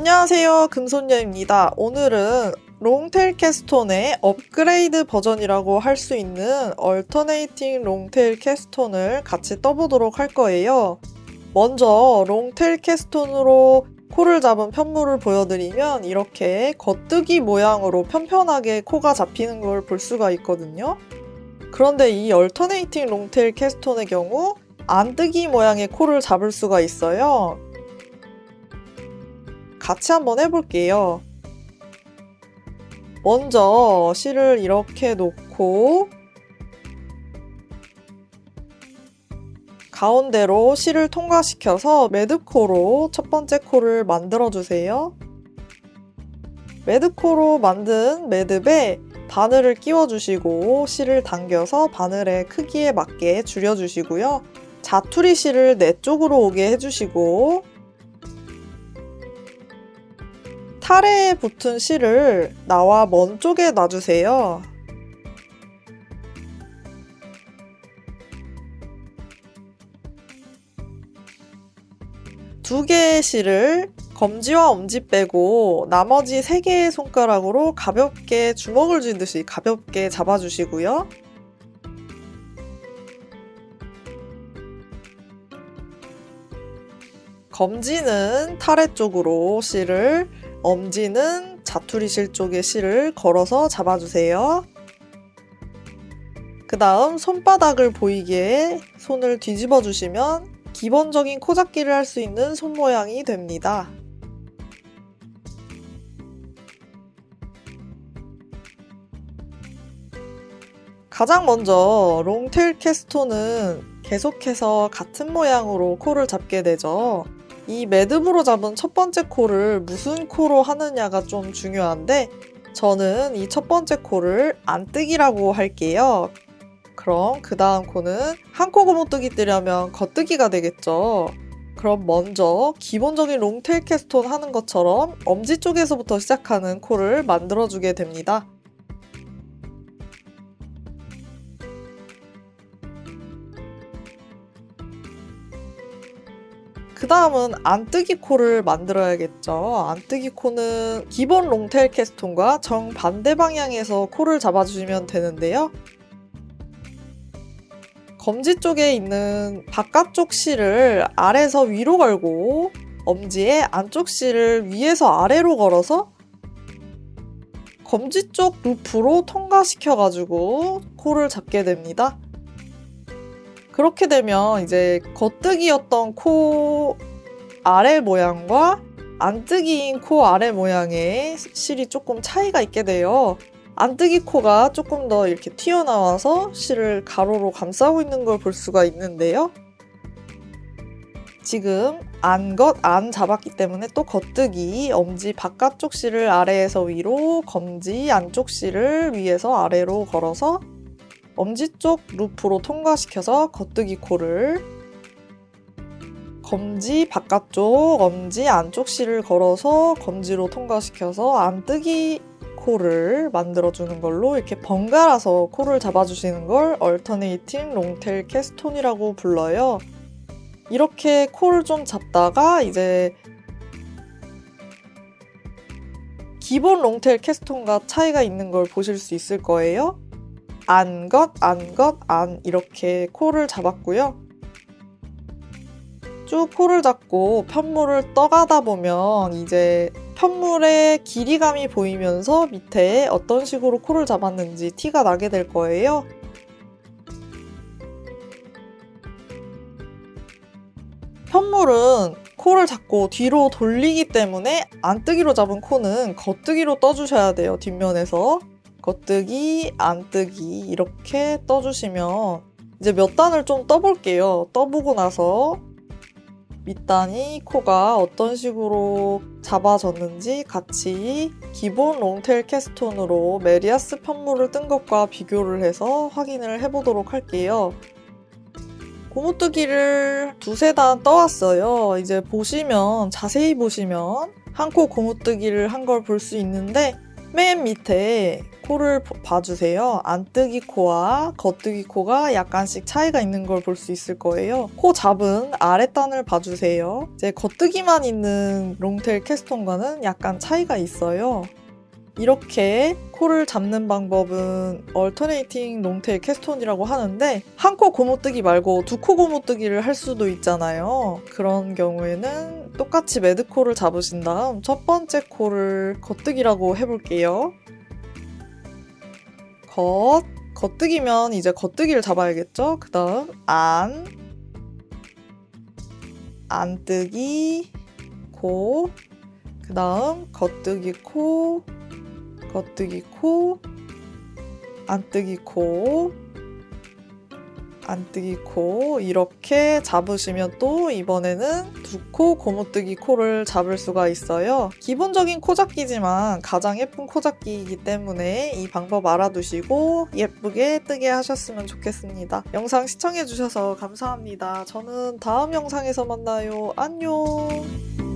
안녕하세요. 금손녀입니다. 오늘은 롱테일 캐스톤의 업그레이드 버전이라고 할 수 있는 얼터네이팅 롱테일 캐스톤을 같이 떠보도록 할 거예요. 먼저 롱테일 캐스톤으로 코를 잡은 편물을 보여드리면 이렇게 겉뜨기 모양으로 편편하게 코가 잡히는 걸 볼 수가 있거든요. 그런데 이 얼터네이팅 롱테일 캐스톤의 경우 안뜨기 모양의 코를 잡을 수가 있어요. 같이 한번 해볼게요. 먼저 실을 이렇게 놓고 가운데로 실을 통과시켜서 매듭코로 첫 번째 코를 만들어주세요. 매듭코로 만든 매듭에 바늘을 끼워주시고 실을 당겨서 바늘의 크기에 맞게 줄여주시고요. 자투리 실을 내 쪽으로 오게 해주시고 타래에 붙은 실을 나와 먼 쪽에 놔주세요. 두 개의 실을 검지와 엄지 빼고 나머지 세 개의 손가락으로 가볍게 주먹을 쥐듯이 가볍게 잡아주시고요. 검지는 타래 쪽으로 실을, 엄지는 자투리 실 쪽에 실을 걸어서 잡아주세요. 그 다음 손바닥을 보이게 손을 뒤집어 주시면 기본적인 코잡기를 할 수 있는 손 모양이 됩니다. 가장 먼저 롱테일 캐스톤은 계속해서 같은 모양으로 코를 잡게 되죠. 이 매듭으로 잡은 첫 번째 코를 무슨 코로 하느냐가 좀 중요한데 저는 이 첫 번째 코를 안뜨기라고 할게요. 그럼 그 다음 코는 한 코 고무뜨기 뜨려면 겉뜨기가 되겠죠. 그럼 먼저 기본적인 롱테일 캐스톤 하는 것처럼 엄지 쪽에서부터 시작하는 코를 만들어주게 됩니다. 다음은 안뜨기 코를 만들어야겠죠. 안뜨기 코는 기본 롱테일 캐스톤과 정반대 방향에서 코를 잡아주시면 되는데요. 검지 쪽에 있는 바깥쪽 실을 아래에서 위로 걸고 엄지의 안쪽 실을 위에서 아래로 걸어서 검지 쪽 루프로 통과시켜가지고 코를 잡게 됩니다. 그렇게 되면 이제 겉뜨기였던 코 아래 모양과 안뜨기인 코 아래 모양의 실이 조금 차이가 있게 돼요. 안뜨기 코가 조금 더 이렇게 튀어나와서 실을 가로로 감싸고 있는 걸 볼 수가 있는데요. 지금 안겉 안 잡았기 때문에 또 겉뜨기 엄지 바깥쪽 실을 아래에서 위로 검지 안쪽 실을 위에서 아래로 걸어서 엄지 쪽 루프로 통과시켜서 겉뜨기 코를 검지 바깥쪽 엄지 안쪽 실을 걸어서 검지로 통과시켜서 안뜨기 코를 만들어주는 걸로 이렇게 번갈아서 코를 잡아주시는 걸 얼터네이팅 롱테일 캐스톤이라고 불러요. 이렇게 코를 좀 잡다가 이제 기본 롱테일 캐스톤과 차이가 있는 걸 보실 수 있을 거예요. 안 것, 안 것, 안 이렇게 코를 잡았고요. 쭉 코를 잡고 편물을 떠가다 보면 이제 편물의 길이감이 보이면서 밑에 어떤 식으로 코를 잡았는지 티가 나게 될 거예요. 편물은 코를 잡고 뒤로 돌리기 때문에 안뜨기로 잡은 코는 겉뜨기로 떠주셔야 돼요, 뒷면에서. 겉뜨기, 안뜨기 이렇게 떠주시면 이제 몇 단을 좀 떠볼게요. 떠보고 나서 밑단이 코가 어떤 식으로 잡아졌는지 같이 기본 롱테일 캐스톤으로 메리아스 편물을 뜬 것과 비교를 해서 확인을 해보도록 할게요. 고무뜨기를 두세 단 떠왔어요. 이제 보시면, 자세히 보시면 한 코 고무뜨기를 한 걸 볼 수 있는데 맨 밑에 코를 보- 봐주세요. 안뜨기 코와 겉뜨기 코가 약간씩 차이가 있는 걸 볼 수 있을 거예요. 코 잡은 아랫단을 봐주세요. 이제 겉뜨기만 있는 롱테일 캐스톤과는 약간 차이가 있어요. 이렇게 코를 잡는 방법은 얼터네이팅 롱테일 캐스톤이라고 하는데 한 코 고무뜨기 말고 두 코 고무뜨기를 할 수도 있잖아요. 그런 경우에는 똑같이 매드코를 잡으신 다음 첫 번째 코를 겉뜨기라고 해볼게요. 겉 겉뜨기면 이제 겉뜨기를 잡아야겠죠? 그 다음 안 안뜨기 코그 다음 겉뜨기 코 겉뜨기 코, 안뜨기 코, 안뜨기 코 이렇게 잡으시면 또 이번에는 두 코 고무뜨기 코를 잡을 수가 있어요. 기본적인 코 잡기지만 가장 예쁜 코 잡기이기 때문에 이 방법 알아두시고 예쁘게 뜨게 하셨으면 좋겠습니다. 영상 시청해주셔서 감사합니다. 저는 다음 영상에서 만나요. 안녕!